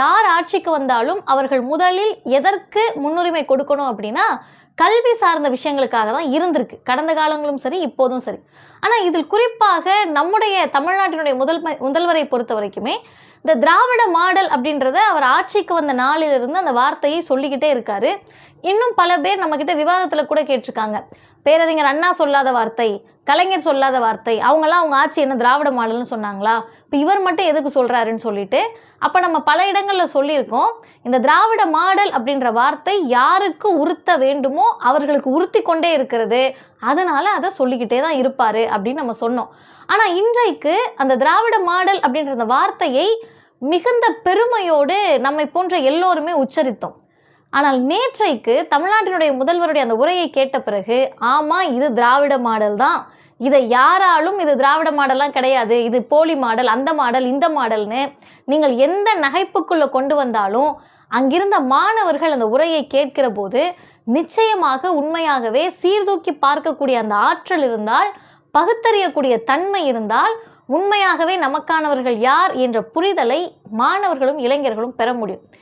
யார் ஆட்சிக்கு வந்தாலும் அவர்கள் முதலில் எதற்கு முன்னுரிமை கொடுக்கணும் அப்படின்னா கல்வி சார்ந்த விஷயங்களுக்காக தான் இருந்திருக்கு. கடந்த காலங்களும் சரி இப்போதும் சரி. ஆனால் இதில் குறிப்பாக நம்முடைய தமிழ்நாட்டினுடைய முதல் முதல்வரை பொறுத்த வரைக்குமே இந்த திராவிட மாடல் அப்படின்றத அவர் ஆட்சிக்கு வந்த நாளிலிருந்து அந்த வார்த்தையை சொல்லிக்கிட்டே இருக்காரு. இன்னும் பல பேர் நம்மக்கிட்ட விவாதத்தில் கூட கேட்டிருக்காங்க. பேரறிஞர் அண்ணா சொல்லாத வார்த்தை கலைஞர் சொல்லாத வார்த்தை அவங்களாம் அவங்க ஆட்சி என்ன திராவிட மாடல்னு சொன்னாங்களா? இப்போ இவர் மட்டும் எதுக்கு சொல்கிறாருன்னு சொல்லிட்டு அப்போ நம்ம பல இடங்களில் சொல்லியிருக்கோம். இந்த திராவிட மாடல் அப்படின்ற வார்த்தை யாருக்கு உறுத்த வேண்டுமோ அவர்களுக்கு உறுத்தி கொண்டே இருக்கிறது. அதனால அதை சொல்லிக்கிட்டே தான் இருப்பார் அப்படின்னு நம்ம சொன்னோம். ஆனால் இன்றைக்கு அந்த திராவிட மாடல் அப்படின்ற அந்த வார்த்தையை மிகுந்த பெருமையோடு நம்மை போன்ற எல்லோருமே உச்சரித்தோம். ஆனால் நேற்றைக்கு தமிழ்நாட்டினுடைய முதல்வருடைய அந்த உரையை கேட்ட பிறகு ஆமாம் இது திராவிட மாடல் தான். இதை யாராலும் இது திராவிட மாடல்லாம் கிடையாது. இது போலி மாடல் அந்த மாடல் இந்த மாடல்னு நீங்கள் எந்த நகைப்புக்குள்ளே கொண்டு வந்தாலும் அங்கிருந்த மாணவர்கள் அந்த உரையை கேட்கிற போது நிச்சயமாக உண்மையாகவே சீர்தூக்கி பார்க்கக்கூடிய அந்த ஆற்றல் இருந்தால் பகுத்தறியக்கூடிய தன்மை இருந்தால் உண்மையாகவே நமக்கானவர்கள் யார் என்ற புரிதலை மாணவர்களும் இளைஞர்களும் பெற முடியும்.